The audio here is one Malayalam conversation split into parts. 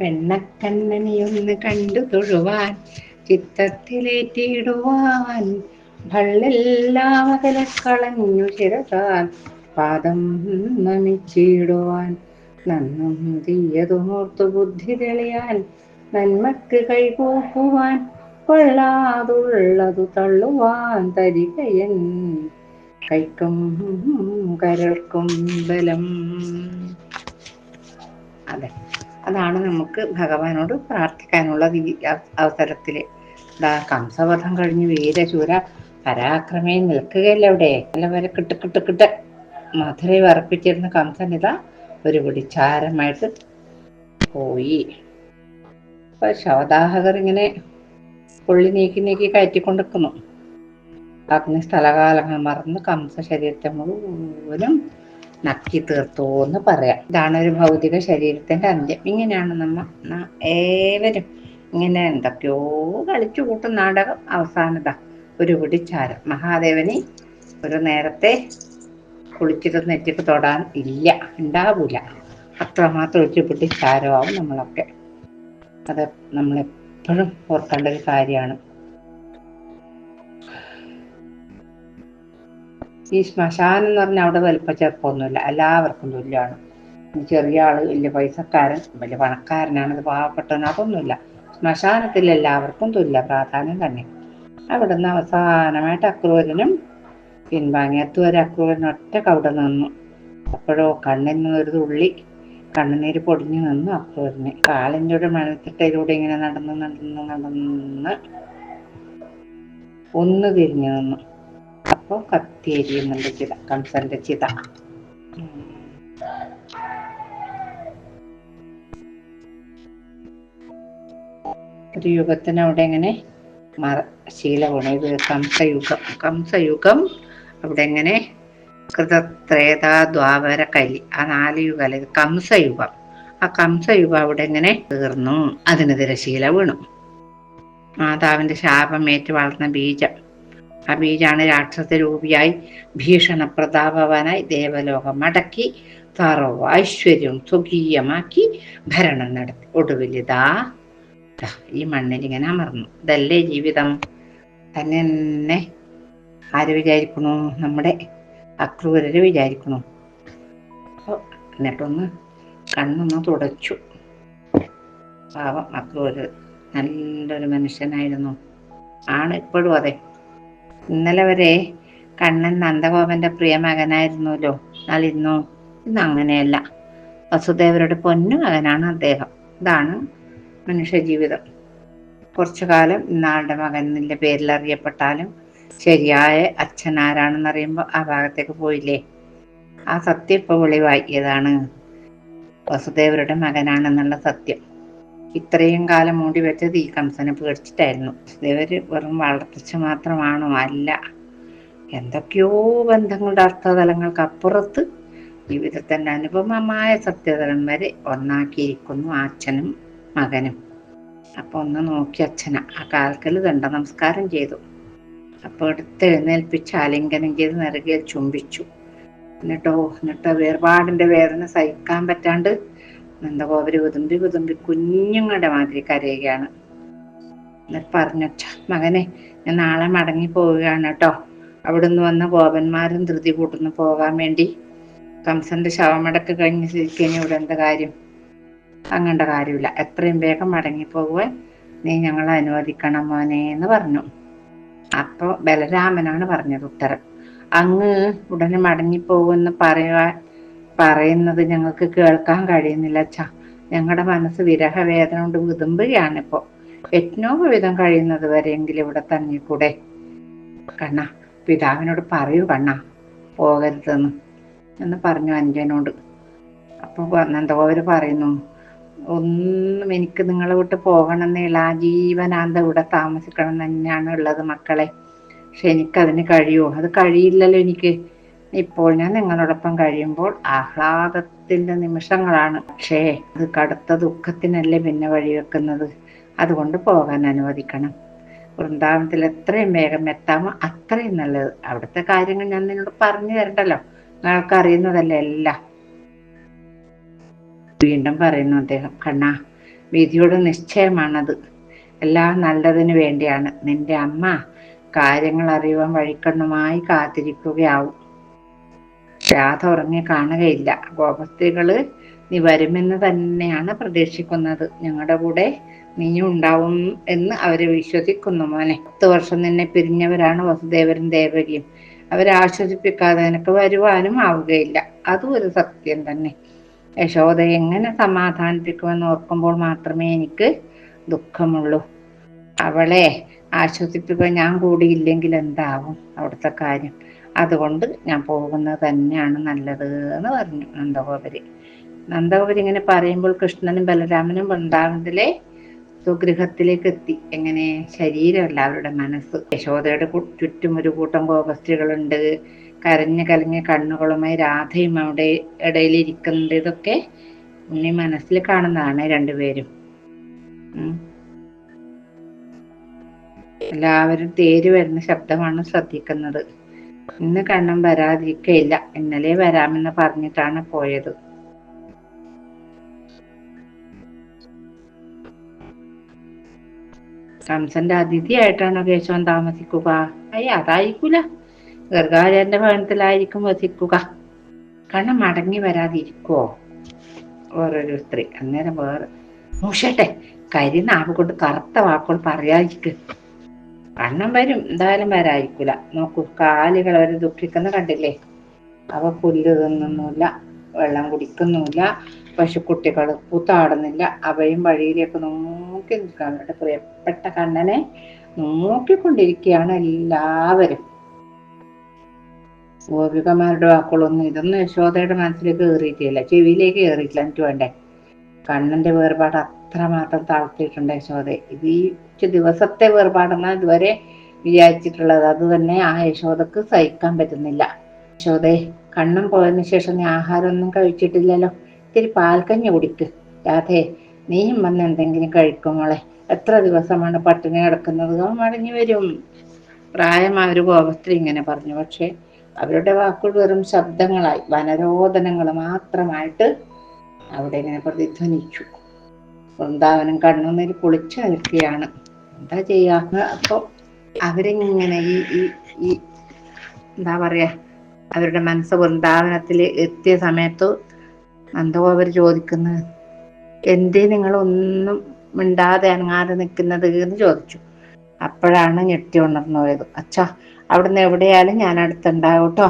വെണ്ണക്കണ്ണനെയൊന്ന് കണ്ടു തൊഴുവാൻ ചിത്തത്തിലേറ്റിയിടുവാൻ ഭള്ളെല്ലാം അകലെ കളഞ്ഞു ശിരസാൻ പാദം നമിച്ചിടുവാൻ നന്നും തീയതുമോർത്തു ബുദ്ധി തെളിയാൻ നന്മക്ക് കൈകൂപ്പുവാൻ കൊള്ളാതുള്ളതു തള്ളുവാൻ തരികയൻ കൈക്കും കരൾക്കും ബലം. അതെ. അതാണ് നമുക്ക് ഭഗവാനോട് പ്രാർത്ഥിക്കാനുള്ളത് ഈ അവസരത്തിൽ കംസവധം കഴിഞ്ഞ് വീരശൂര പരാക്രമേ നിൽക്കുകയല്ല അവിടെ? വരെ കിട്ട് കിട്ട് കിട്ട് മധുര വറപ്പിച്ചിരുന്ന കംസൻ ഇതാ ഒരു പിടിച്ചാരമായിട്ട് പോയി. അപ്പൊ ശവദാഹകർ ഇങ്ങനെ പുള്ളി നീക്കി നീക്കി കയറ്റിക്കൊണ്ടിരിക്കുന്നു അഗ്നി സ്ഥലകാലങ്ങൾ മറന്ന് കംസ ശരീരത്തെ മുഴുവനും നക്കി തീർത്തു എന്ന് പറയാം. ഇതാണ് ഒരു ഭൗതിക ശരീരത്തിന്റെ അന്ത്യം. ഇങ്ങനെയാണ് നമ്മ ഏവരും ഇങ്ങനെ എന്തൊക്കെയോ കളിച്ചു കൂട്ടും നാടകം അവസാനത. ഒരു പിടിച്ചാരം മഹാദേവനെ ഒരു നേരത്തെ കുളിച്ചിട്ട് നെറ്റിക്ക് തൊടാൻ ഇല്ല. ഉണ്ടാവൂല അത്രമാത്രം ഒറ്റപ്പെട്ട് ചാരമാവും നമ്മളൊക്കെ. അത് നമ്മളെപ്പോഴും ഓർക്കേണ്ട ഒരു കാര്യമാണ്. ഈ ശ്മശാനം എന്ന് പറഞ്ഞാൽ അവിടെ വലിപ്പ ചെറുപ്പമൊന്നുമില്ല എല്ലാവർക്കും തുല്യമാണ്. ചെറിയ ആൾ വലിയ പൈസക്കാരൻ വലിയ പണക്കാരനാണ് ഇത് പാവപ്പെട്ടവൻ അതൊന്നുമില്ല. ശ്മശാനത്തിൽ എല്ലാവർക്കും തുല്യ പ്രാധാന്യം തന്നെ. അവിടുന്ന് അവസാനമായിട്ട് അക്രൂരനും പിൻവാങ്ങിയത്ത് വരെ അക്രൂരൻ ഒറ്റ കവിടെ നിന്നു. അപ്പോഴോ കണ്ണിൽ നിന്നൊരു തുള്ളി കണ്ണുനീര് പൊടിഞ്ഞു നിന്നു അക്രൂരന്. കാലിന്റെ ഒരു മണത്തിട്ടയിലൂടെ ഇങ്ങനെ നടന്ന് നടന്ന് നടന്ന് ഒന്ന് തിരിഞ്ഞു നിന്നു. അപ്പോൾ കത്തിയെരിയുന്നുണ്ട് ചിത കംസന്റെ ചിത. ഒരു യുഗത്തിന് അവിടെ എങ്ങനെ മറ ശീലമാണ്. ഇത് കംസയുഗം. കംസയുഗം അവിടെ എങ്ങനെ? കൃതത്രേത ദ്വാപര കലി. ആ നാല് യുഗം കംസയുഗം. ആ കംസയുഗം അവിടെ എങ്ങനെ തീർന്നു? അതിനെതിരെ ശീല വീണു. മാതാവിന്റെ ശാപമേറ്റ് വളർന്ന ബീജം. ആ ബീജാണ് രാക്ഷസ രൂപിയായി ഭീഷണ പ്രതാപവാനായി ദേവലോകം അടക്കി തറവ് ഐശ്വര്യവും സ്വകീയമാക്കി ഭരണം നടത്തി. ഒടുവിലിതാ ഈ മണ്ണിൽ ഇങ്ങനെ അമർന്നു. ഇതല്ലേ ജീവിതം? തന്നെ തന്നെ ആര് വിചാരിക്കണു? നമ്മുടെ അക്രൂരര് വിചാരിക്കണു. എന്നിട്ടൊന്ന് കണ്ണൊന്ന് തുടച്ചു. പാവം അക്രൂര് നല്ലൊരു മനുഷ്യനായിരുന്നു. ആണ് ഇപ്പോഴും അതെ. ഇന്നലെ വരെ കണ്ണൻ നന്ദഗോപന്റെ പ്രിയ മകനായിരുന്നല്ലോ. എന്നാൽ ഇന്നോ ഇന്ന് അങ്ങനെയല്ല. വസുദേവരുടെ പൊന്നു മകനാണ് അദ്ദേഹം. ഇതാണ് മനുഷ്യ ജീവിതം. കുറച്ചു കാലം ഇന്നാളുടെ മകൻ പേരിൽ അറിയപ്പെട്ടാലും ശരിയായ അച്ഛൻ ആരാണെന്ന് അറിയുമ്പോൾ ആ ഭാഗത്തേക്ക് പോയില്ലേ? ആ സത്യം ഇപ്പൊ വെളിവാക്കിയതാണ്. വസുദേവരുടെ മകനാണെന്നുള്ള സത്യം. ഇത്രയും കാലം മൂടി വെച്ചത് ഈ കംസനെ പേടിച്ചിട്ടായിരുന്നു. ഇവർ വെറും വളർത്തിച്ച മാത്രമാണോ അല്ല. എന്തൊക്കെയോ ബന്ധങ്ങളുടെ അർത്ഥതലങ്ങൾക്ക് അപ്പുറത്ത് ജീവിതത്തിന്റെ അനുപമമായ സത്യതലന്മാരെ ഒന്നാക്കിയിരിക്കുന്നു അച്ഛനും മകനും. അപ്പൊ ഒന്ന് നോക്കി അച്ഛന ആ കാൽക്കൽ ദണ്ട നമസ്കാരം ചെയ്തു. അപ്പൊ എടുത്ത് എഴുന്നേൽപ്പിച്ച് ആലിംഗനം ചെയ്ത് നിറകിൽ ചുംബിച്ചു. എന്നിട്ടോ എന്നിട്ടോ വേർപാടിന്റെ വേദന സഹിക്കാൻ പറ്റാണ്ട് നന്ദഗോപര് കുതുമ്പി കുതുമ്പി കുഞ്ഞുങ്ങളുടെ മാതിരി കരയുകയാണ്. എന്നിട്ട് പറഞ്ഞച്ച മകനെ ഞാൻ നാളെ മടങ്ങി പോവുകയാണ് കേട്ടോ അവിടുന്ന് വന്ന ഗോപന്മാരും ധൃതി കൂട്ടുന്നു പോകാൻ വേണ്ടി. കംസന്റെ ശവമടക്ക് കഴിഞ്ഞ് സ്ഥിതിക്കഴിഞ്ഞ ഇവിടെ എന്താ കാര്യം? അങ്ങണ്ട കാര്യമില്ല. എത്രയും വേഗം മടങ്ങിപ്പോകുവാൻ നീ ഞങ്ങളെ അനുവദിക്കണം മോനെ എന്ന് പറഞ്ഞു. അപ്പോൾ ബലരാമനാണ് പറഞ്ഞത് ഉത്തരം. അങ്ങ് ഉടനെ മടങ്ങിപ്പോകുമെന്ന് പറയുവാൻ പറയുന്നത് ഞങ്ങൾക്ക് കേൾക്കാൻ കഴിയുന്നില്ല അച്ഛ ഞങ്ങളുടെ മനസ്സ് വിരഹവേദന കൊണ്ട് വിതുമ്പുകയാണ് ഇപ്പോ വിധം കഴിയുന്നത് വരെയെങ്കിലും ഇവിടെ തന്നെ കൂടെ കണ്ണ പിതാവിനോട് പറയൂ കണ്ണ. പോകരുതെന്ന്. എന്ന് പറഞ്ഞു അഞ്ജനോട് അപ്പോൾ നന്ദഗോപര് പറയുന്നു ഒന്നും എനിക്ക് നിങ്ങളെ വിട്ട് പോകണമെന്നില്ല ആ ജീവനാന്ത ഇവിടെ താമസിക്കണം തന്നെയാണ് ഉള്ളത് മക്കളെ. പക്ഷെ എനിക്കതിന് കഴിയുമോ അത് കഴിയില്ലല്ലോ എനിക്ക്. ഇപ്പോൾ ഞാൻ നിങ്ങളോടൊപ്പം കഴിയുമ്പോൾ ആഹ്ലാദത്തിന്റെ നിമിഷങ്ങളാണ്. പക്ഷേ അത് കടുത്ത ദുഃഖത്തിനല്ലേ പിന്നെ വഴിവെക്കുന്നത്? അതുകൊണ്ട് പോകാൻ അനുവദിക്കണം. വൃന്ദാവനത്തിൽ എത്രയും വേഗം എത്താമോ അത്രയും നല്ലത്. അവിടുത്തെ കാര്യങ്ങൾ ഞാൻ നിന്നോട് പറഞ്ഞു തരണ്ടല്ലോ. നിങ്ങൾക്ക് അറിയുന്നതല്ലേ എല്ലാം? വീണ്ടും പറയുന്നു അദ്ദേഹം. കണ്ണാ വിധിയുടെ നിശ്ചയമാണത്. എല്ലാം നല്ലതിനു വേണ്ടിയാണ്. നിന്റെ അമ്മ കാര്യങ്ങൾ അറിയുവാൻ വഴിക്കണ്ണുമായി കാത്തിരിക്കുകയാവും. രാധ ഉറങ്ങി കാണുകയില്ല. ഗോപസ്ത്രീകൾ നീ വരുമെന്ന് തന്നെയാണ് പ്രതീക്ഷിക്കുന്നത്. ഞങ്ങളുടെ കൂടെ നീയും ഉണ്ടാവും എന്ന് അവർ വിശ്വസിക്കുന്നു മോനെ. പത്ത് വർഷം നിന്നെ പിരിഞ്ഞവരാണ് വസുദേവരും ദേവകിയും. അവരെ ആശ്വസിപ്പിക്കാതെ നിനക്ക് വരുവാനും ആവുകയില്ല. അതും ഒരു സത്യം തന്നെ. യശോദ എങ്ങനെ സമാധാനിപ്പിക്കുമെന്ന് ഓർക്കുമ്പോൾ മാത്രമേ എനിക്ക് ദുഃഖമുള്ളൂ. അവളെ ആശ്വസിപ്പിക്കാൻ ഞാൻ കൂടിയില്ലെങ്കിൽ എന്താവും അവിടുത്തെ കാര്യം? അതുകൊണ്ട് ഞാൻ പോകുന്നത് തന്നെയാണ് നല്ലത് എന്ന് പറഞ്ഞു നന്ദഗോപരി. നന്ദഗോപരി ഇങ്ങനെ പറയുമ്പോൾ കൃഷ്ണനും ബലരാമനും വൃന്ദാവനത്തിലെ സ്വഗൃഹത്തിലേക്ക് എത്തി. എങ്ങനെ? ശരീരമല്ല അവരുടെ മനസ്സ്. യശോദയുടെ ചുറ്റും ഒരു കൂട്ടം ഗോപസ്ത്രീകളുണ്ട് കരഞ്ഞു കലങ്ങിയ കണ്ണുകളുമായി രാധയും അവിടെ ഇടയിൽ ഇരിക്കുന്നുണ്ട് ഇതൊക്കെ ഉണ്ണി മനസ്സിൽ കാണുന്നതാണ് രണ്ടുപേരും. എല്ലാവരും തേര് വരുന്ന ശബ്ദമാണ് ശ്രദ്ധിക്കുന്നത്. ഇന്ന് കണ്ണം വരാതിരിക്കയില്ല. ഇന്നലെ വരാമെന്ന് പറഞ്ഞിട്ടാണ് പോയത്. കംസന്റെ അതിഥിയായിട്ടാണോ കേശവൻ താമസിക്കുക. അയ്യ അതായിരിക്കൂല. ഗർഗാചാര്യന്റെ ഭവനത്തിലായിരിക്കും വസിക്കുക. കണ്ണം മടങ്ങി വരാതിരിക്കുവോ? വേറൊരു സ്ത്രീ. അന്നേരം വേറെ മൂഷട്ടെ കരിനാവ് കൊണ്ട് കറുത്ത വാക്കുകൾ പറയാതിരിക്ക്. കണ്ണം വരും. എന്തായാലും വരായിരിക്കൂല നോക്കൂ കാലുകൾ അവർ ദുഃഖിക്കുന്ന കണ്ടില്ലേ? അവ പുല്ല് തിന്നുന്നില്ല വെള്ളം കുടിക്കുന്നുമില്ല പശുക്കുട്ടികൾ പൂത്താടുന്നില്ല. അവയും വഴിയിലേക്ക് നോക്കി നിൽക്കുക അവരുടെ പ്രിയപ്പെട്ട കണ്ണനെ നോക്കിക്കൊണ്ടിരിക്കുകയാണ് എല്ലാവരും. ഗോപികമാരുടെ വാക്കുകളൊന്നും ഇതൊന്നും യശോദയുടെ മനസ്സിലേക്ക് കയറിയിട്ടില്ല. ചെവിയിലേക്ക് കയറിയിട്ടില്ല എനിക്ക് വേണ്ടേ? കണ്ണന്റെ വേർപാട് അത്രമാത്രം താഴ്ത്തിയിട്ടുണ്ട് യശോദ. ഇത് ഈ ദിവസത്തെ വേർപാടെന്നാണ് ഇതുവരെ വിചാരിച്ചിട്ടുള്ളത്. അത് തന്നെ ആ യശോദക്ക് സഹിക്കാൻ പറ്റുന്നില്ല. യശോദേ കണ്ണും പോയതിനു ശേഷം നീ ആഹാരമൊന്നും കഴിച്ചിട്ടില്ലല്ലോ. ഇത്തിരി പാൽക്കഞ്ഞി കുടിക്ക്. രാധേ നീയും വന്ന് എന്തെങ്കിലും കഴിക്കുമോളെ എത്ര ദിവസമാണ് പട്ടിണി കിടക്കുന്നത്? മടങ്ങി വരും. പ്രായമായ ഒരു ഗോപസ്ത്രീ ഇങ്ങനെ പറഞ്ഞു. പക്ഷേ അവരുടെ വാക്കുകൾ വെറും ശബ്ദങ്ങളായി വനരോധനങ്ങൾ മാത്രമായിട്ട് അവിടെ ഇങ്ങനെ പ്രതിധ്വനിച്ചു. വൃന്ദാവനം കണ്ണുനീര് കുളിച്ചു നിൽക്കുകയാണ് എന്താ ചെയ്യാ? അപ്പൊ അവരിങ്ങനെ ഈ ഈ ഈ എന്താ പറയാ അവരുടെ മനസ്സ് വൃന്ദാവനത്തിൽ എത്തിയ സമയത്ത് നന്ദഗോപർ ചോദിക്കുന്നത് എന്തേ നിങ്ങൾ ഒന്നും മിണ്ടാതെ അനങ്ങാതെ നിൽക്കുന്നത് എന്ന് ചോദിച്ചു. അപ്പോഴാണ് ഞെട്ടി ഉണർന്നു പോയത് അച്ഛാ അവിടുന്ന് എവിടെയായാലും ഞാൻ അടുത്തുണ്ടാവട്ടോ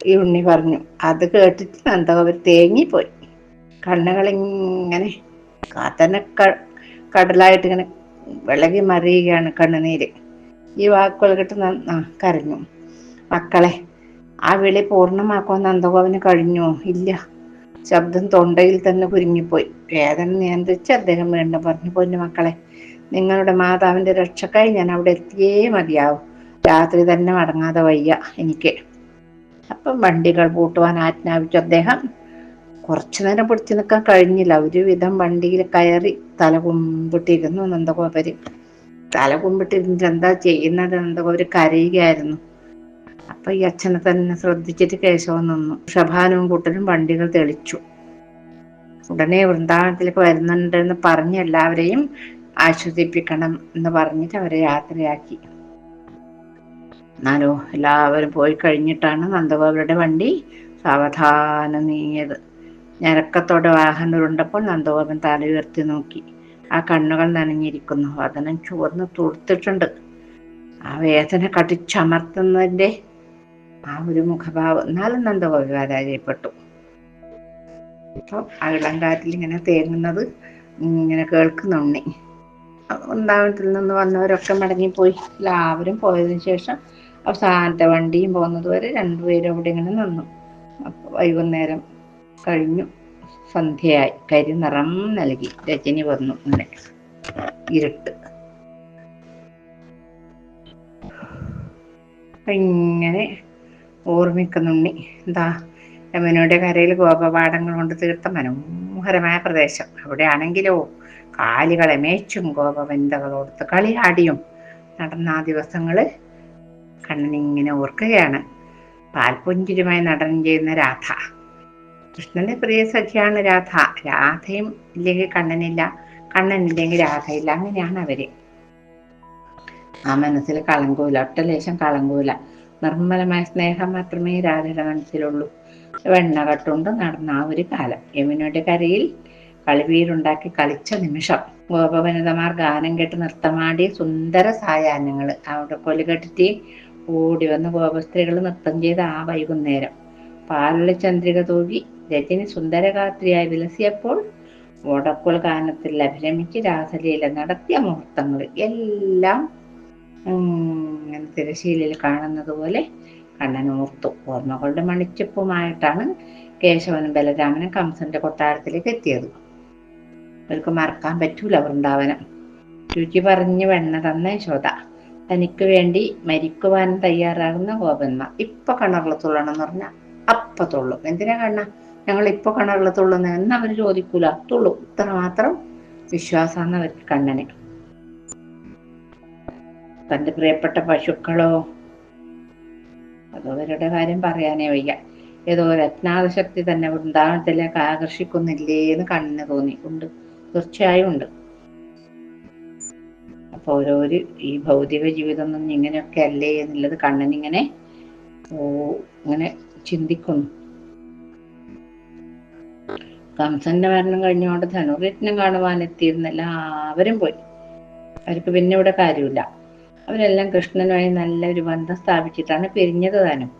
ഈ ഉണ്ണി പറഞ്ഞു. അത് കേട്ടിട്ട് നന്ദഗോപർ തേങ്ങിപ്പോയി. കണ്ണുകളിങ്ങനെ കാത്തന്നെ കടലായിട്ട് ഇങ്ങനെ വിളകി മറിയുകയാണ് കണ്ണുനീര്. ഈ വാക്കുകൾ കേട്ട് കരഞ്ഞു. മക്കളെ ആ വിളി പൂർണമാക്കുവാൻ നന്ദഗോപന് കഴിഞ്ഞു? ഇല്ല. ശബ്ദം തൊണ്ടയിൽ തന്നെ കുരുങ്ങിപ്പോയി. വേദന നിയന്ത്രിച്ച് അദ്ദേഹം വീണ്ടും പറഞ്ഞു പൊന്നു മക്കളെ നിങ്ങളുടെ മാതാവിന്റെ രക്ഷക്കായി ഞാൻ അവിടെ എത്തിയേ മതിയാവും. രാത്രി തന്നെ മടങ്ങാതെ വയ്യ എനിക്ക്. അപ്പം വണ്ടികൾ പൂട്ടുവാൻ ആജ്ഞാപിച്ചു അദ്ദേഹം. കുറച്ചു നേരം പിടിച്ചു നിൽക്കാൻ കഴിഞ്ഞില്ല. ഒരുവിധം വണ്ടിയിൽ കയറി തല കുമ്പിട്ടിരുന്നു നന്ദഗോപര്. തല കുമ്പിട്ടിരുന്നിട്ട് എന്താ ചെയ്യുന്നത് നന്ദഗോപര് കരയുകയായിരുന്നു. അപ്പൊ ഈ അച്ഛനെ തന്നെ ശ്രദ്ധിച്ചിട്ട് കേശവൻ നിന്നു. ഷഭാനും കൂട്ടരും വണ്ടികൾ തെളിച്ചു. ഉടനെ വൃന്ദാവനത്തിലേക്ക് വരുന്നുണ്ടെന്ന് പറഞ്ഞ് എല്ലാവരെയും ആശ്വസിപ്പിക്കണം എന്ന് പറഞ്ഞിട്ട് അവരെ യാത്രയാക്കി. എന്നാലോ എല്ലാവരും പോയി കഴിഞ്ഞിട്ടാണ് നന്ദഗോപരുടെ വണ്ടി സാവധാനം നീങ്ങിയത്. ഞരക്കത്തോടെ വാഹനം ഉരുണ്ടപ്പോൾ നന്ദഗോപൻ തല ഉയർത്തി നോക്കി. ആ കണ്ണുകൾ നനഞ്ഞിരിക്കുന്നു. വതനം ചുവന്ന് തുടുത്തിട്ടുണ്ട് ആ വേദന കടിച്ചമർത്തുന്നതിന്റെ ആ ഒരു മുഖഭാവം എന്നാലും നന്ദഗോപി പരാജയപ്പെട്ടു. അപ്പം അകിളങ്കാറ്റിൽ ഇങ്ങനെ തേങ്ങുന്നത് ഇങ്ങനെ കേൾക്കുന്നുണ്ണി. വൃന്ദാവനത്തിൽ നിന്ന് വന്നവരൊക്കെ മടങ്ങിപ്പോയി. എല്ലാവരും പോയതിനു ശേഷം അവസാനത്തെ വണ്ടിയും പോകുന്നത് വരെ രണ്ടുപേരും അവിടെ ഇങ്ങനെ നിന്നു. അപ്പോൾ വൈകുന്നേരം കഴിഞ്ഞു. സന്ധ്യയായി. കരി നിറം നൽകി. രജനി വന്നു ഇങ്ങനെ ഇരുട്ട്. ഇങ്ങനെ ഓർമ്മിക്കുന്നുണ്ണി എന്താ? യമുനയുടെ കരയിൽ ഗോപപാഠങ്ങൾ കൊണ്ട് തീർത്ത മനോഹരമായ പ്രദേശം. അവിടെയാണെങ്കിലോ? കാലികളെ മേച്ചും ഗോപവനിതകളോടുത്ത് കളിയാടിയും നടന്ന ആ ദിവസങ്ങൾ കണ്ണനിങ്ങനെ ഓർക്കുകയാണ്. പാൽപുഞ്ചിരുമായി നടനം ചെയ്യുന്ന രാധ. കൃഷ്ണന്റെ പ്രിയ സഖിയാണ് രാധ. രാധയും ഇല്ലെങ്കിൽ കണ്ണനില്ല കണ്ണനില്ലെങ്കിൽ രാധയില്ല. അങ്ങനെയാണ് അവർ. ആ മനസ്സിൽ കളങ്കൂല ഒറ്റ ലേശം കളങ്കൂല നിർമ്മലമായ സ്നേഹം മാത്രമേ രാധയുടെ മനസ്സിലുള്ളൂ. വെണ്ണ കട്ടുകൊണ്ട് നടന്ന ആ ഒരു കാലം. യമുനയുടെ കരയിൽ കളിവീരുണ്ടാക്കി കളിച്ച നിമിഷം ഗോപവനിതമാർ ഗാനം കേട്ട് നൃത്തമാടി സുന്ദര സായാഹ്നങ്ങൾ അവിടെ കൊലുകെട്ടിട്ട് ഓടി വന്ന് ഗോപസ്ത്രീകൾ നൃത്തം ചെയ്ത ആ വൈകുന്നേരം. പാലളി ചന്ദ്രിക തൂകി രജനി സുന്ദരഗാത്രിയായി വിലസിയപ്പോൾ ഓടക്കുൾ ഗാനത്തിൽ അഭിരമിച്ച് രാസലീല നടത്തിയ മുഹൂർത്തങ്ങൾ എല്ലാം തിരശീലയിൽ കാണുന്നത് പോലെ കണ്ണൻ ഓർത്തു ഓർമ്മകളുടെ മണിച്ചപ്പുമായിട്ടാണ് കേശവനും ബലരാമനും കംസന്റെ കൊട്ടാരത്തിലേക്ക് എത്തിയത്. അവർക്ക് മറക്കാൻ പറ്റൂല വൃന്ദാവനം. രുചി പറഞ്ഞു വെണ്ണ തന്ന യശോദ തനിക്ക് വേണ്ടി മരിക്കുവാൻ തയ്യാറാകുന്ന ഗോപന്മാർ ഇപ്പൊ കിണറിലത്തുള്ളണം എന്ന് പറഞ്ഞാൽ അപ്പ തുള്ളും. എന്തിനാ കണ്ണ? ഞങ്ങൾ ഇപ്പൊ കിണറിലത്തുള്ളുന്ന എന്ന് അവർ ചോദിക്കൂല. തുള്ളു. ഇത്ര മാത്രം വിശ്വാസമാണ് അവർക്ക് കണ്ണന്. തന്റെ പ്രിയപ്പെട്ട പശുക്കളോ അതവരുടെ കാര്യം പറയാനേ വയ്യ. ഏതോ രത്നാദശക്തി തന്നെ വൃന്ദാവനത്തിലേക്ക് ആകർഷിക്കുന്നില്ലേ എന്ന് കണ്ണിന് തോന്നി. ഉണ്ട്. തീർച്ചയായും ഉണ്ട്. അപ്പൊ ഓരോരു ഈ ഭൗതിക ജീവിതം ഒന്നും ഇങ്ങനെയൊക്കെ അല്ലേ എന്നുള്ളത് കണ്ണനിങ്ങനെ ഇങ്ങനെ ചിന്തിക്കുന്നു. കംസന്റെ മരണം കഴിഞ്ഞുകൊണ്ട് ധനുരത്നം കാണുവാൻ എത്തിയിരുന്ന എല്ലാവരും പോയി. അവർക്ക് പിന്നെ ഇവിടെ കാര്യമില്ല. അവരെല്ലാം കൃഷ്ണനുമായി നല്ലൊരു ബന്ധം സ്ഥാപിച്ചിട്ടാണ് പിരിഞ്ഞത് താനും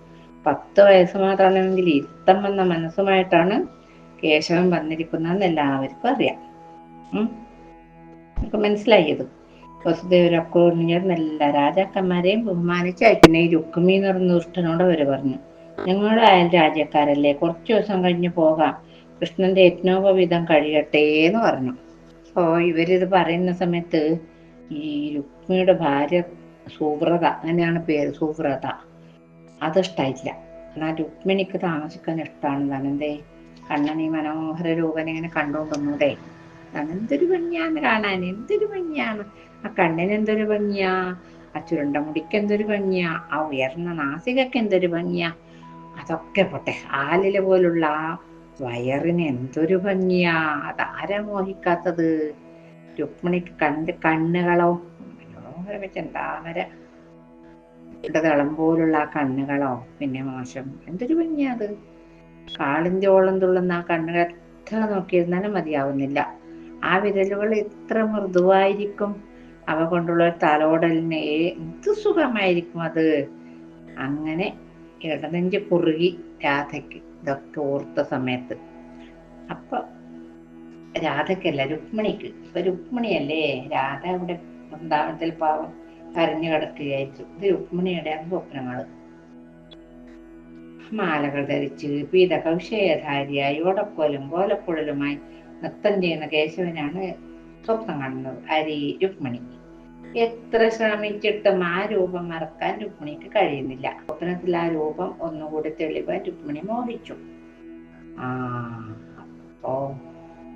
പത്ത് വയസ്സ് മാത്രമാണെങ്കിൽ ഇരുത്തം വന്ന മനസ്സുമായിട്ടാണ് കേശവൻ വന്നിരിക്കുന്നതെന്ന് എല്ലാവർക്കും അറിയാം. നമുക്ക് മനസ്സിലായത് വസുദേവരൊക്കെ നല്ല രാജാക്കന്മാരെയും ബഹുമാനിച്ച് അയക്കുന്ന ഈ രുക്മി എന്ന് പറഞ്ഞ ദുഷ്ടനോട് അവർ പറഞ്ഞു. ഞങ്ങളുടെ അയൽ രാജ്യക്കാരല്ലേ കുറച്ച് ദിവസം കഴിഞ്ഞ് പോകാം. കൃഷ്ണന്റെ യജ്ഞോപവിധം കഴിയട്ടെ എന്ന് പറഞ്ഞു. അപ്പോ ഇവരിത് പറയുന്ന സമയത്ത് ഈ രുക്മിയുടെ ഭാര്യ സുവ്രത അങ്ങനെയാണ് പേര് സുവ്രത അതിഷ്ടായിട്ടില്ല എന്നാൽ രുക്മിണിക്ക് താമസിക്കാൻ ഇഷ്ടമാണ് ധനന്തേ കണ്ണൻ ഈ മനോഹര രൂപനെ ഇങ്ങനെ കണ്ടുകൊണ്ടുവന്നൂടെ എന്തൊരു ഭംഗിയാന്ന് കാണാൻ. എന്തൊരു ഭംഗിയാണ്. ആ കണ്ണിന് എന്തൊരു ഭംഗിയാ? ആ ചുരുണ്ട മുടിക്ക് എന്തൊരു ഭംഗിയാ? ആ ഉയർന്ന നാസികക്ക് എന്തൊരു ഭംഗിയാ? അതൊക്കെ പോട്ടെ. ആലില പോലുള്ള ആ വയറിന് എന്തൊരു ഭംഗിയാ. അതാരാ മോഹിക്കാത്തത്? രുക്മിണിക്ക് കണ്ട് കണ്ണുകളോ? മനോഹരം വെച്ച താമര ഇടതളം പോലുള്ള ആ കണ്ണുകളോ? പിന്നെ മോശം. എന്തൊരു ഭംഗിയാ അത്. കാളിന്റെ ഓളം തുള്ളുന്ന ആ കണ്ണുകൾ എത്ര നോക്കിയിരുന്നാലും മതിയാവുന്നില്ല. ആ വിരലുകൾ എത്ര മൃദുവായിരിക്കും. അവ കൊണ്ടുള്ള തലോടലിന് എന്ത് സുഖമായിരിക്കും അത്? അങ്ങനെ ഇടനെഞ്ച് കുറുകി രാധയ്ക്ക് ഇതൊക്കെ ഓർത്ത സമയത്ത്. അപ്പൊ രാധക്കല്ല രുക്മിണിക്ക്. ഇപ്പൊ രുക്മിണിയല്ലേ? രാധ ഇവിടെ വൃന്ദാവനത്തിൽ പാവം കരഞ്ഞു കിടക്കുകയായിരിക്കും. ഇത് രുക്മിണിയുടെ സ്വപ്നങ്ങൾ മാലകൾ ധരിച്ച് പീത കൗശേയധാരിയായി ഓടക്കോലും കോലക്കുഴലുമായി നൃത്തം ചെയ്യുന്ന കേശവനാണ് സ്വപ്നം കാണുന്നത്. അരി രുക്മിണി. എത്ര ശ്രമിച്ചിട്ടും ആ രൂപം മറക്കാൻ രുക്മിണിക്ക് കഴിയുന്നില്ല. സ്വപ്നത്തിൽ ആ രൂപം ഒന്നുകൂടി തെളിവാൻ രുക്മിണി മോഹിച്ചു. ആ അപ്പോ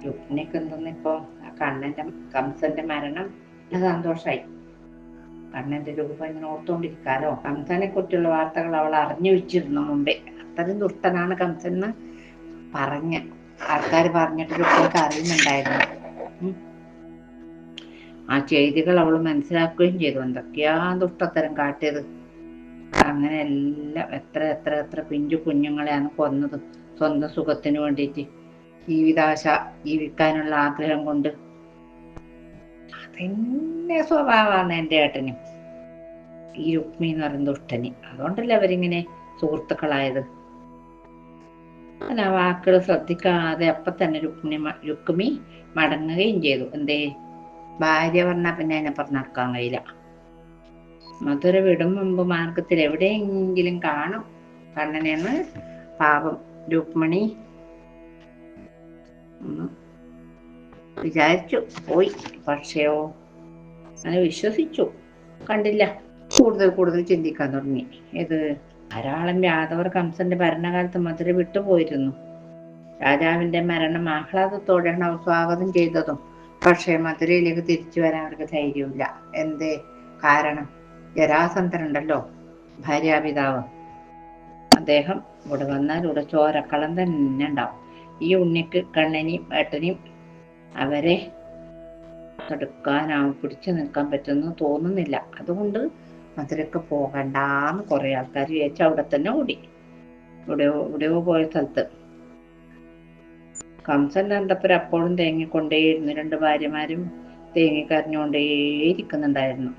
രുക്മിണിക്ക് എന്തെന്നിപ്പോ? കണ്ണന്റെ കംസന്റെ മരണം സന്തോഷായി. കണ്ണന്റെ രൂപം ഇങ്ങനെ ഓർത്തുകൊണ്ടിരിക്കാലോ കംസനെ കുറിച്ചുള്ള വാർത്തകൾ അവൾ അറിഞ്ഞു വെച്ചിരുന്നു മുമ്പേ. അത്രയും ദുഷ്ടനാണ് കംസൻ എന്ന് പറഞ്ഞ് ആൾക്കാർ പറഞ്ഞിട്ട് രുക്മിണിക്ക് അറിയുന്നുണ്ടായിരുന്നു. ആ ചെയ്തികൾ അവൾ മനസ്സിലാക്കുകയും ചെയ്തു. എന്തൊക്കെയാ ദുഷ്ടത്തരം കാട്ടിയത്? അങ്ങനെ എല്ലാം എത്ര എത്ര എത്ര പിഞ്ചു കുഞ്ഞുങ്ങളെയാണ് കൊന്നത് സ്വന്തം സുഖത്തിന് വേണ്ടിയിട്ട്. ജീവിതാശ ജീവിക്കാനുള്ള ആഗ്രഹം കൊണ്ട്. അതെന്നെ സ്വഭാവമാണ് എന്റെ ഏട്ടനും. ഈ രുക്മി എന്ന് പറയുന്ന ദുഷ്ടന്. അതുകൊണ്ടല്ലേ അവരിങ്ങനെ സുഹൃത്തുക്കളായത്. ആ വാക്കുകൾ ശ്രദ്ധിക്കാതെ അപ്പൊ തന്നെ രുക്മിണി രുക്മി മടങ്ങുകയും ചെയ്തു. എന്തേ? ഭാര്യ പറഞ്ഞാൽ പിന്നെ അതിനപ്പുറം നടക്കാൻ കഴിയില്ല. മധുര വിടും മുമ്പ് മാർഗത്തിൽ എവിടെയെങ്കിലും കാണും. കണ്ണനെന്ന് പാപം രുക്മിണി. വിചാരിച്ചു പോയി. പക്ഷയോ അങ്ങനെ വിശ്വസിച്ചു. കണ്ടില്ല. കൂടുതൽ കൂടുതൽ ചിന്തിക്കാൻ തുടങ്ങി. ഇത് ധാരാളം യാദവർ കംസന്റെ ഭരണകാലത്ത് മധുര വിട്ടുപോയിരുന്നു. രാജാവിന്റെ മരണം ആഹ്ലാദത്തോടെയാണ് സ്വാഗതം ചെയ്തതും. പക്ഷേ മധുരയിലേക്ക് തിരിച്ചു വരാൻ അവർക്ക് ധൈര്യമില്ല എന്തേ കാരണം? ജരാസന്ധനുണ്ടല്ലോ ഭാര്യാപിതാവ്. അദ്ദേഹം ഇവിടെ വന്നാൽ ഇവിടെ ചോരക്കളം തന്നെ ഉണ്ടാവും. ഈ ഉണ്ണിക്ക് കണ്ണനെയും ഏട്ടനെയും അവരെ തടുക്കാനാവും. പിടിച്ചു നിൽക്കാൻ പറ്റുമെന്ന് തോന്നുന്നില്ല. അതുകൊണ്ട് മധുരക്ക് പോകണ്ടാന്ന് കുറെ ആൾക്കാർ വിചാരിച്ചു അവിടെ തന്നെ ഓടി. ഇവിടെയോ ഇവിടെയോ പോയ സ്ഥലത്ത്. കംസൻ കണ്ടപ്പോൾ അപ്പോഴും തേങ്ങിക്കൊണ്ടേയിരുന്നു രണ്ട് ഭാര്യമാരും തേങ്ങി കരഞ്ഞുകൊണ്ടേയിരിക്കുന്നുണ്ടായിരുന്നു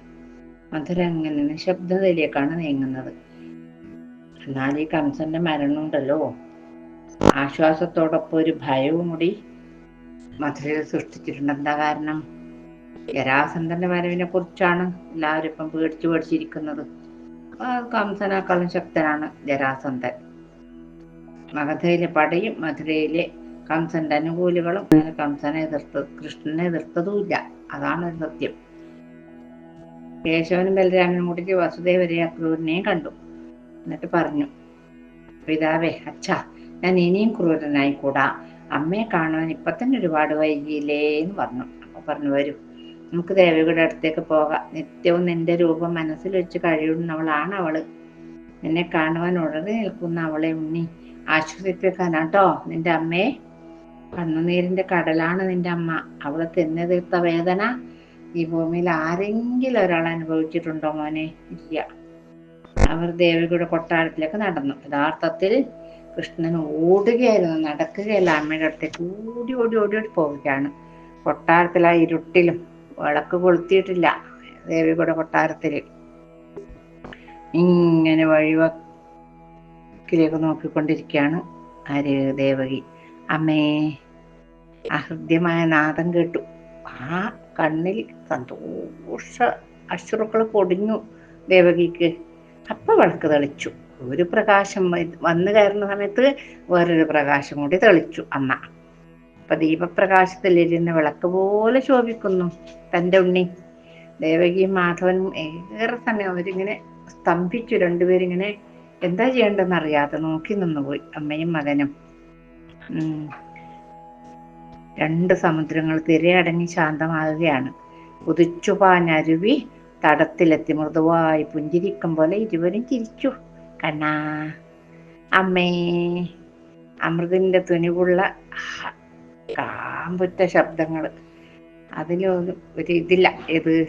മധുര അങ്ങനെ നിശബ്ദതയിലേക്കാണ് നീങ്ങുന്നത്. എന്നാൽ ഈ കംസന്റെ മരണമുണ്ടല്ലോ. ആശ്വാസത്തോടൊപ്പം ഒരു ഭയവും കൂടി മധുരയിൽ സൃഷ്ടിച്ചിട്ടുണ്ട് എന്താ കാരണം ജരാസന്ധന്റെ വരവിനെ കുറിച്ചാണ് എല്ലാവരും ഇപ്പം പേടിച്ചു പേടിച്ചിരിക്കുന്നത്. കംസനേക്കാളും ശക്തനാണ് ജരാസന്ധൻ മഗധയിലെ പടയും മധുരയിലെ കംസന്റെ അനുകൂലികളും കംസനെ എതിർത്ത് കൃഷ്ണനെ എതിർത്തതുമില്ല. അതാണ് സത്യം. കേശവനും ബലരാമനും കൂടി വസുദേവരെ അക്രൂരനെയും കണ്ടു. എന്നിട്ട് പറഞ്ഞു പിതാവേ അച്ഛാ ഞാൻ ഇനിയും ക്രൂരനായിക്കൂടാ. അമ്മയെ കാണുവാൻ ഇപ്പൊ തന്നെ ഒരുപാട് വൈകിയില്ലേ എന്ന് പറഞ്ഞു. അപ്പൊ പറഞ്ഞു വരൂ നമുക്ക് ദേവിയുടെ അടുത്തേക്ക് പോകാം. നിത്യവും നിന്റെ രൂപം മനസ്സിൽ വെച്ച് കഴിയുന്നവളാണ് അവൾ. എന്നെ കാണുവാൻ ഉടനെ നിൽക്കുന്ന അവളെ ഉണ്ണി ആശ്വസിപ്പിക്കാനാട്ടോ നിന്റെ അമ്മയെ കണ്ണുനീരിന്റെ കടലാണ് നിന്റെ അമ്മ. അവളെ തിന്നു തീർത്ത വേദന ഈ ഭൂമിയിൽ ആരെങ്കിലും ഒരാൾ അനുഭവിച്ചിട്ടുണ്ടോ മോനെ? ഇല്ല. അവർ ദേവികയുടെ കൊട്ടാരത്തിലേക്ക് നടന്നു. യഥാർത്ഥത്തിൽ കൃഷ്ണൻ ഓടുകയായിരുന്നു. നടക്കുകയല്ല. അമ്മയുടെ അടുത്തേക്ക് ഓടി ഓടി ഓടി ഓടി പോവുകയാണ്. കൊട്ടാരത്തിൽ ആ ഇരുട്ടിലും വിളക്ക് കൊളുത്തിയിട്ടില്ല ദേവികയുടെ കൊട്ടാരത്തിൽ. ഇങ്ങനെ വഴിവക്കിലേക്ക് നോക്കിക്കൊണ്ടിരിക്കുകയാണ് ആര് ദേവകി അമ്മേ അഹൃദ്യമായ നാദം കേട്ടു. ആ കണ്ണിൽ സന്തോഷ അശ്രുക്കൾ പൊടിഞ്ഞു ദേവകിക്ക്. അപ്പൊ വിളക്ക് തെളിച്ചു. ഒരു പ്രകാശം വന്നു കയറുന്ന സമയത്ത് വേറൊരു പ്രകാശം കൂടി തെളിച്ചു അമ്മ. അപ്പൊ ദീപപ്രകാശത്തിലിരുന്ന് വിളക്ക് പോലെ ശോഭിക്കുന്നു തന്റെ ഉണ്ണി. ദേവകിയും മാധവനും ഏറെ സമയം അവരിങ്ങനെ സ്തംഭിച്ചു. രണ്ടുപേരിങ്ങനെ എന്താ ചെയ്യേണ്ടെന്ന് അറിയാതെ നോക്കി നിന്നുപോയി അമ്മയും മകനും. രണ്ട് സമുദ്രങ്ങൾ തിരയടങ്ങി ശാന്തമാകുകയാണ്. കുതിച്ചുപാഞ്ഞരുവി തടത്തിലെത്തി. മൃദുവായി പുഞ്ചിരിക്കും പോലെ ഇരുവരും ചിരിച്ചു. കണ്ണാ അമ്മേ. അമൃതിന്റെ തുനിവുള്ള കാമ്പുറ്റ ശബ്ദങ്ങൾ അതിലൊന്നും ഒരു ഇതില്ല. ഇത്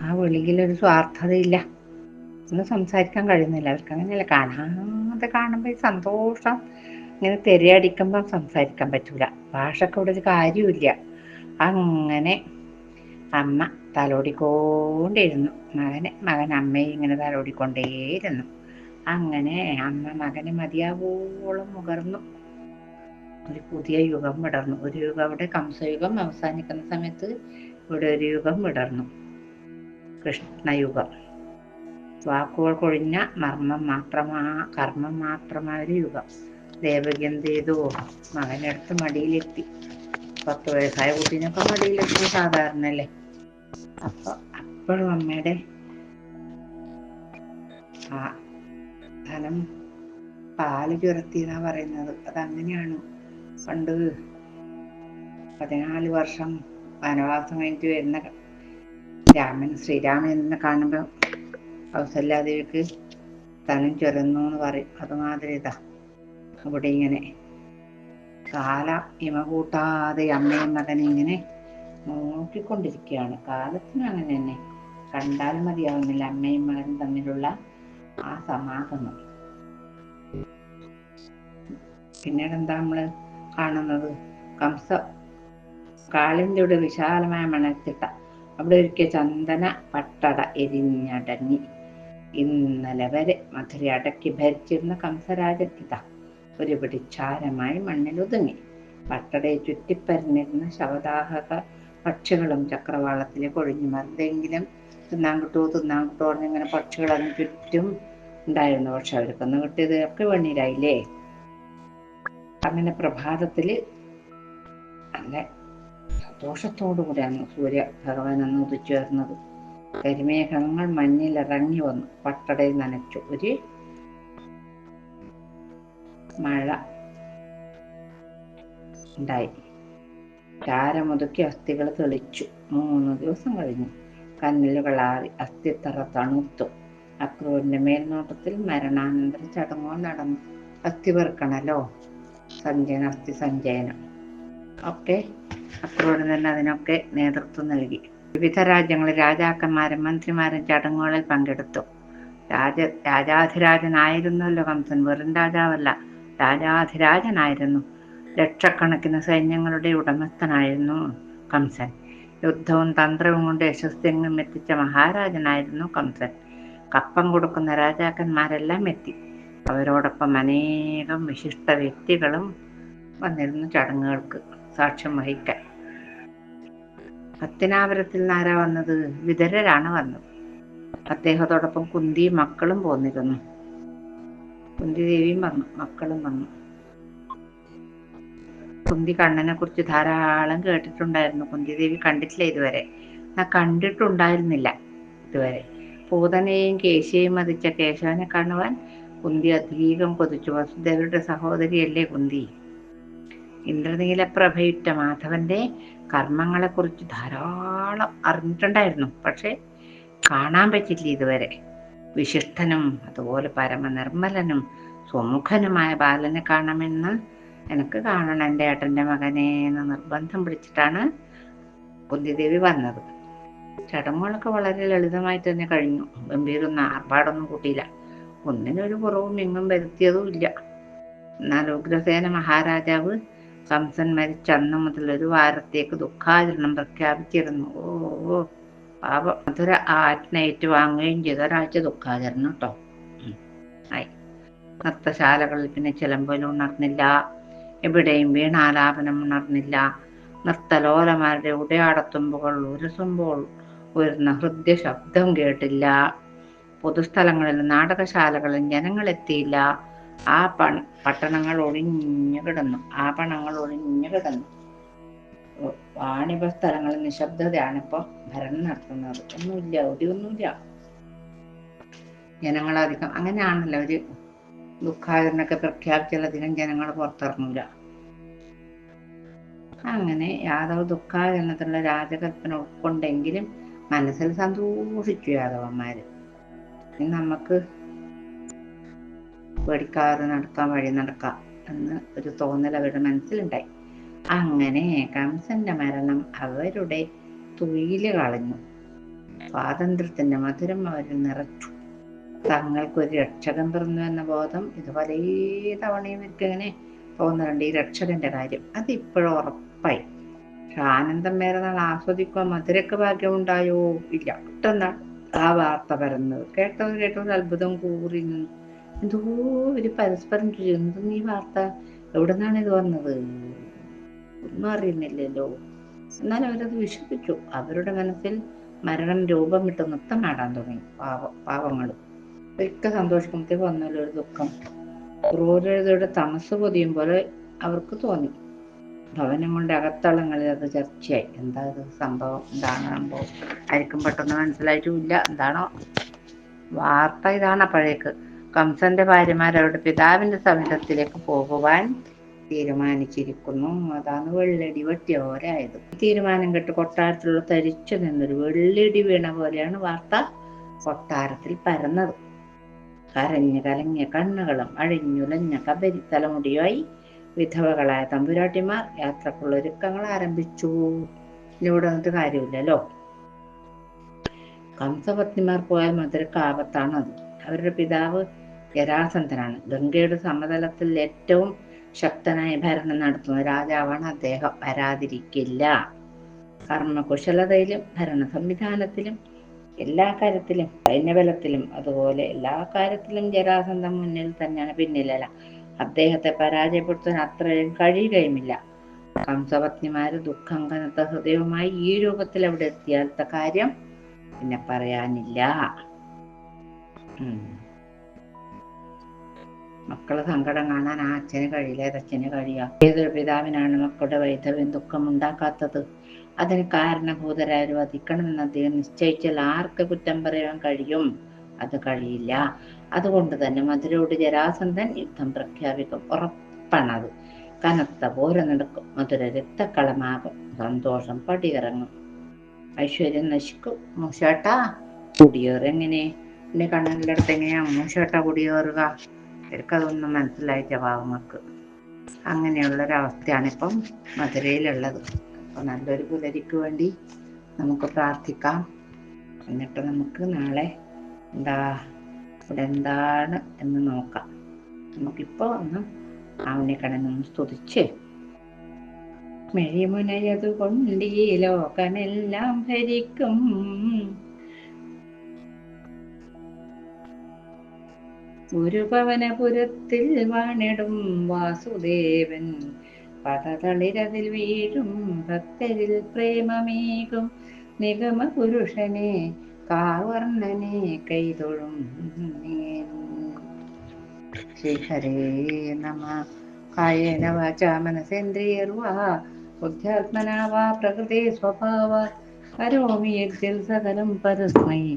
ആ വിളിയിലൊരു സ്വാർത്ഥതയില്ല. ഒന്നും സംസാരിക്കാൻ കഴിയുന്നില്ല. അവർക്ക് അങ്ങനെയല്ല. കാണാതെ കാണുമ്പോൾ സന്തോഷം. ഇങ്ങനെ തിരയടിക്കുമ്പം സംസാരിക്കാൻ പറ്റൂല. ഭാഷക്ക് ഇവിടെ ഒരു കാര്യമില്ല അങ്ങനെ അമ്മ തലോടിക്കൊണ്ടിരുന്നു മകനെ മകൻ അമ്മയെ ഇങ്ങനെ തലോടിക്കൊണ്ടേയിരുന്നു. അങ്ങനെ അമ്മ മകനെ മതിയാവോളം മുകർന്നു. ഒരു പുതിയ യുഗം വിടർന്നു. ഒരു യുഗം അവിടെ കംസയുഗം അവസാനിക്കുന്ന സമയത്ത് ഇവിടെ ഒരു യുഗം വിടർന്നു. കൃഷ്ണയുഗം വാക്കുകൾ കൊഴിഞ്ഞ മർമ്മം മാത്രമാ കർമ്മം മാത്രമായ ഒരു യുഗം. ദേവകി എന്ത് ചെയ്തു? മകനെടുത്ത് മടിയിലെത്തി. പത്ത് വയസ്സായ കുട്ടീനൊക്കെ മടിയിലെത്തി സാധാരണ അല്ലേ അപ്പൊ അപ്പോഴും അമ്മയുടെ ആ ധനം പാൽ ചുരത്തി എന്നാ പറയുന്നത്. അതങ്ങനെയാണ്. പണ്ട് പതിനാല് വർഷം വനവാസം കഴിഞ്ഞിട്ട് വരുന്ന രാമൻ ശ്രീരാമൻ എന്ന് കാണുമ്പോൾ കൗസല്യാദേവിക്ക് തനം ചൊരന്നു എന്ന് പറയും. അതുമാതിരി ഇതാ. അവിടെ ഇങ്ങനെ കാല ഇമ കൂട്ടാതെ അമ്മയും മകനെ ഇങ്ങനെ നോക്കിക്കൊണ്ടിരിക്കുകയാണ്. കാലത്തിനും അങ്ങനെ തന്നെ. കണ്ടാൽ മതിയാവുന്നില്ല അമ്മയും മകനും തമ്മിലുള്ള ആ സമാഗമം. പിന്നീട് എന്താ നമ്മൾ കാണുന്നത്? കംസ കാളിന്തിയുടെ വിശാലമായ മണത്തിട്ട അവിടെ ഒരുക്കിയ ചന്ദന പട്ടട എരിഞ്ഞടങ്ങി ഇന്നലെ വരെ മധുര അടക്കി ഭരിച്ചിരുന്ന കംസരാജൻ ഇതാ ഒരു ചാരമായി മണ്ണിൽ ഒതുങ്ങി. പട്ടടയെ ചുറ്റിപ്പരന്നിരുന്ന ശവദാഹക പക്ഷികളും ചക്രവാളത്തിലേക്ക് ഒഴിഞ്ഞു മറിതെങ്കിലും തിന്നാൻ കിട്ടുമോ തിന്നാൻ കിട്ടുമോ പറഞ്ഞിങ്ങനെ പക്ഷികൾ അതിന് ചുറ്റും ഉണ്ടായിരുന്നു. പക്ഷെ അവർക്കൊന്നും കിട്ടിയത് ഒക്കെ വെണ്ണീരായില്ലേ? അങ്ങനെ പ്രഭാതത്തിൽ നല്ല സന്തോഷത്തോടു കൂടിയാണ് സൂര്യ ഭഗവാൻ അന്ന് ഉദിച്ചുയർന്നത്. കരിമേഘങ്ങൾ മഞ്ഞിൽ ഇറങ്ങി വന്നു. പട്ടടയിൽ നനച്ചു. ഒരു മഴ ഉണ്ടായി. ചാരമൊതുക്കി അസ്ഥികൾ തെളിച്ചു. മൂന്ന് ദിവസം കഴിഞ്ഞു. കന്നലുകളാറി അസ്ഥിത്തറ തണുത്തു. അക്രൂരിന്റെ മേൽനോട്ടത്തിൽ മരണാനന്തര ചടങ്ങുകൾ നടന്നു. അസ്ഥി വെറുക്കണല്ലോ സഞ്ജയനം അസ്ഥി സഞ്ചയനം ഒക്കെ അക്രൂരൻ തന്നെ അതിനൊക്കെ നേതൃത്വം നൽകി. വിവിധ രാജ്യങ്ങളിൽ രാജാക്കന്മാരും മന്ത്രിമാരും ചടങ്ങുകളിൽ പങ്കെടുത്തു. രാജ രാജാധിരാജനായിരുന്നല്ലോ കംസൻ വെറും രാജാവല്ല രാജാധിരാജനായിരുന്നു. ലക്ഷക്കണക്കിന് സൈന്യങ്ങളുടെ ഉടമസ്ഥനായിരുന്നു കംസൻ. യുദ്ധവും തന്ത്രവും കൊണ്ട് യശസ്വങ്ങളും എത്തിച്ച മഹാരാജനായിരുന്നു കംസൻ. കപ്പം കൊടുക്കുന്ന രാജാക്കന്മാരെല്ലാം എത്തി. അവരോടൊപ്പം അനേകം വിശിഷ്ട വ്യക്തികളും വന്നിരുന്നു ചടങ്ങുകൾക്ക് സാക്ഷ്യം വഹിക്കാൻ. പത്തിനാപുരത്തിൽ നിന്നാരാ വന്നത്? വിതരരാണ് വന്നത്. അദ്ദേഹത്തോടൊപ്പം കുന്തി മക്കളും പോന്നിരുന്നു. കുന്തി ദേവിയും വന്നു മക്കളും വന്നു. കുന്തി കണ്ണനെ കുറിച്ച് ധാരാളം കേട്ടിട്ടുണ്ടായിരുന്നു. കുന്തി ദേവി കണ്ടിട്ടില്ല ഇതുവരെ. ഞാൻ കണ്ടിട്ടുണ്ടായിരുന്നില്ല ഇതുവരെ. പൂതനെയും കേശിയെയും മതിച്ച കേശവനെ കാണുവാൻ കുന്തി അധികം കൊതിച്ചു. വസുദേവരുടെ സഹോദരിയല്ലേ കുന്തി? ഇന്ദ്രനീലപ്രഭയുറ്റ മാധവന്റെ കർമ്മങ്ങളെക്കുറിച്ച് ധാരാളം അറിഞ്ഞിട്ടുണ്ടായിരുന്നു. പക്ഷേ കാണാൻ പറ്റില്ല ഇതുവരെ. വിശിഷ്ടനും അതുപോലെ പരമനിർമ്മലനും സ്വമുഖനുമായ ബാലനെ കാണണമെന്ന് എനിക്ക് കാണണം. എന്റെ ഏട്ടന്റെ മകനെ എന്ന് നിർബന്ധം പിടിച്ചിട്ടാണ് ബുദ്ധിദേവി വന്നത്. ചടങ്ങുകളൊക്കെ വളരെ ലളിതമായി തന്നെ കഴിഞ്ഞു. ഗംഭീരൊന്നും ആർഭാടൊന്നും കൂട്ടിയില്ല. ഒന്നിനൊരു കുറവും എങ്ങും വരുത്തിയതും ഇല്ല. എന്നാൽ ഉഗ്രസേന മഹാരാജാവ് കംസൻ മരിച്ച അന്ന് മുതൽ ഒരു വാരത്തേക്ക് ദുഃഖാചരണം പ്രഖ്യാപിച്ചിരുന്നു. ഓ ഓ പാപം. അതൊരു ആജ്ഞ ഏറ്റുവാങ്ങുകയും ചെയ്ത. ഒരാഴ്ച ദുഃഖാചരണം കേട്ടോ ആയി. നൃത്തശാലകളിൽ പിന്നെ ചിലമ്പോലും ഉണർന്നില്ല. എവിടെയും വീണാലാപനം ഉണർന്നില്ല. നൃത്തലോലമാരുടെ ഉടയാടത്തുമ്പുകൾ ഉരസുമ്പോൾ ഉയർന്ന ഹൃദ്യ ശബ്ദം കേട്ടില്ല. പൊതുസ്ഥലങ്ങളിലും നാടകശാലകളിലും ജനങ്ങളെത്തിയില്ല. ആ പണ. പട്ടണങ്ങൾ ഒളിഞ്ഞു കിടന്നു. ആ പണങ്ങൾ ഒളിഞ്ഞു കിടന്നു. വാണിഭ സ്ഥലങ്ങളിൽ നിശബ്ദതയാണ് ഇപ്പൊ ഭരണം നടത്തുന്നത്. ഒന്നുമില്ല ഒന്നുമില്ല ജനങ്ങളധികം അങ്ങനെയാണല്ലോ ഒരു ദുഃഖാചരണൊക്കെ പ്രഖ്യാപിച്ചാലധികം ജനങ്ങൾ പുറത്തിറങ്ങൂല. അങ്ങനെ യാദവ് ദുഃഖാചരണത്തിലുള്ള രാജകൽപ്പന ഉൾക്കൊണ്ടെങ്കിലും മനസ്സിൽ സന്തോഷിച്ചു യാദവന്മാര്. നമുക്ക് പേടിക്കാതെ നടക്കാൻ വഴി നടക്കാം എന്ന് ഒരു തോന്നൽ അവരുടെ മനസ്സിലുണ്ടായി. അങ്ങനെ കംസന്റെ മരണം അവരുടെ തൊഴിൽ കളഞ്ഞു. സ്വാതന്ത്ര്യത്തിന്റെ മധുരം അവരിൽ നിറച്ചു. തങ്ങൾക്കൊരു രക്ഷകൻ പിറന്നു എന്ന ബോധം ഇത് പല തവണയും ഇങ്ങനെ തോന്നുന്നുണ്ട് ഈ രക്ഷകന്റെ കാര്യം അതിപ്പോഴും ഉറപ്പായി. ആനന്ദം വേറെ നാൾ ആസ്വദിക്കുക മധുരക്ക് ഭാഗ്യമുണ്ടായോ? ഇല്ല. പെട്ടെന്നാണ് ആ വാർത്ത പരന്നത്. കേട്ടത് കേട്ടത് അത്ഭുതം കൂറി എന്തോ ഇവർ പരസ്പരം എന്തും ഈ വാർത്ത എവിടെ നിന്നാണ് ഇത് വന്നത്? ഒന്നും അറിയുന്നില്ലല്ലോ. എന്നാൽ അവരത് വിശ്വസിച്ചു. അവരുടെ മനസ്സിൽ മരണം രൂപം വിട്ട് നൃത്തം ആടാൻ തുടങ്ങി. പാവ പാവങ്ങൾ ഒക്കെ സന്തോഷിക്കുമ്പോഴത്തേക്ക് വന്നല്ലോ ഒരു ദുഃഖം. ക്രൂരതയുടെ തമസ് പൊതിയും പോലെ അവർക്ക് തോന്നി. ഭവനം കൊണ്ട് അകത്തളങ്ങളിൽ അത് ചർച്ചയായി. എന്താ ഇത് സംഭവം? എന്താണ് സംഭവം ആയിരിക്കും പെട്ടെന്ന് മനസ്സിലായിട്ടുമില്ല എന്താണോ? വാർത്ത ഇതാണ് അപ്പോഴേക്ക്. കംസന്റെ ഭാര്യമാർ അവരുടെ പിതാവിന്റെ സവിധത്തിലേക്ക് പോകുവാൻ തീരുമാനിച്ചിരിക്കുന്നു. അതാണ് വെള്ളടി വെട്ടിയോരായത് തീരുമാനം കേട്ട് കൊട്ടാരത്തിലുള്ള തരിച്ചു നിന്നൊരു വെള്ളിടി വീണ പോലെയാണ് വാർത്ത കൊട്ടാരത്തിൽ പരന്നത്. കരഞ്ഞു കലങ്ങിയ കണ്ണുകളും അഴിഞ്ഞുലഞ്ഞ കബരി തലമുടിയായി വിധവകളായ തമ്പുരാട്ടിമാർ യാത്രക്കുള്ള ഒരുക്കങ്ങൾ ആരംഭിച്ചു. ഇവിടെ വന്നിട്ട് കാര്യമില്ലല്ലോ. കംസപത്നിമാർ പോയ മധുരക്ക് ആപത്താണ് അത് അവരുടെ പിതാവ് ജരാസന്ധനാണ് ഗംഗയുടെ സമതലത്തിൽ ഏറ്റവും ശക്തനായ ഭരണം നടത്തുന്ന രാജാവാണ് അദ്ദേഹം. വരാതിരിക്കില്ല. കർമ്മകുശലതയിലും ഭരണ സംവിധാനത്തിലും എല്ലാ കാര്യത്തിലും സൈന്യബലത്തിലും അതുപോലെ എല്ലാ കാര്യത്തിലും ജരാസന്ധം മുന്നിൽ തന്നെയാണ് പിന്നിലല്ല. അദ്ദേഹത്തെ പരാജയപ്പെടുത്താൻ അത്രയും കഴിയുകയുമില്ല. കംസപത്നിമാര് ദുഃഖം കനത്ത ഹൃദയവുമായി ഈ രൂപത്തിൽ അവിടെ എത്തിയാലത്തെ കാര്യം പിന്നെ പറയാനില്ല. മക്കളെ സങ്കടം കാണാൻ ആ അച്ഛന് കഴിയില്ല ഏതച്ഛന് കഴിയാ. ഏതൊരു പിതാവിനാണ് മക്കളുടെ വൈധവ്യം ദുഃഖം ഉണ്ടാക്കാത്തത്? അതിന് കാരണഭൂതരാരും വധിക്കണമെന്ന് അദ്ദേഹം നിശ്ചയിച്ചാൽ ആർക്ക് കുറ്റം പറയാൻ കഴിയും? അത് കഴിയില്ല. അതുകൊണ്ട് തന്നെ മധുരയോട് ജരാസന്ധൻ യുദ്ധം പ്രഖ്യാപിക്കും. ഉറപ്പാണത് കനത്ത പോര നടക്കും. മധുര രക്തക്കളമാകും. സന്തോഷം പടിയിറങ്ങും. ഐശ്വര്യം നശിക്കും. മൂശേട്ടാ കുടിയേറെങ്ങനെ എന്റെ അടുത്ത് എങ്ങനെയാ? മൂശേട്ട കുടിയേറുക. അവർക്കതൊന്നും മനസ്സിലായില്ല പാവങ്ങൾക്ക് അങ്ങനെയുള്ളൊരവസ്ഥയാണ് ഇപ്പം മധുരയിലുള്ളത്. അപ്പോൾ നല്ലൊരു പുലരിക്ക് വേണ്ടി നമുക്ക് പ്രാർത്ഥിക്കാം. എന്നിട്ട് നമുക്ക് നാളെ എന്താ ഇവിടെ എന്താണ് എന്ന് നോക്കാം. നമുക്കിപ്പോൾ ഒന്ന് ആ ഉണ്ണിക്കണ്ണനൊന്ന് സ്തുതിച്ച്. മെഴിമുനയതുകൊണ്ട് ഈ ലോകമെല്ലാം ഭരിക്കും. ഒരു പവനപുരത്തിൽ വാണിടും വാസുദേവൻ. പടതളിരതിൽ വീഴും ഭക്തരിൽ പ്രേമമേകും. നിഗമ പുരുഷനെ കാവർണനെ കൈതൊഴും ശ്രീഹരേ നമ. കായേന വാച മനസേന്ദ്രിയർവാ പ്രകൃതി സ്വഭാവ കരോമി യജ്ഞൽ സകലം പരസ്മൈ.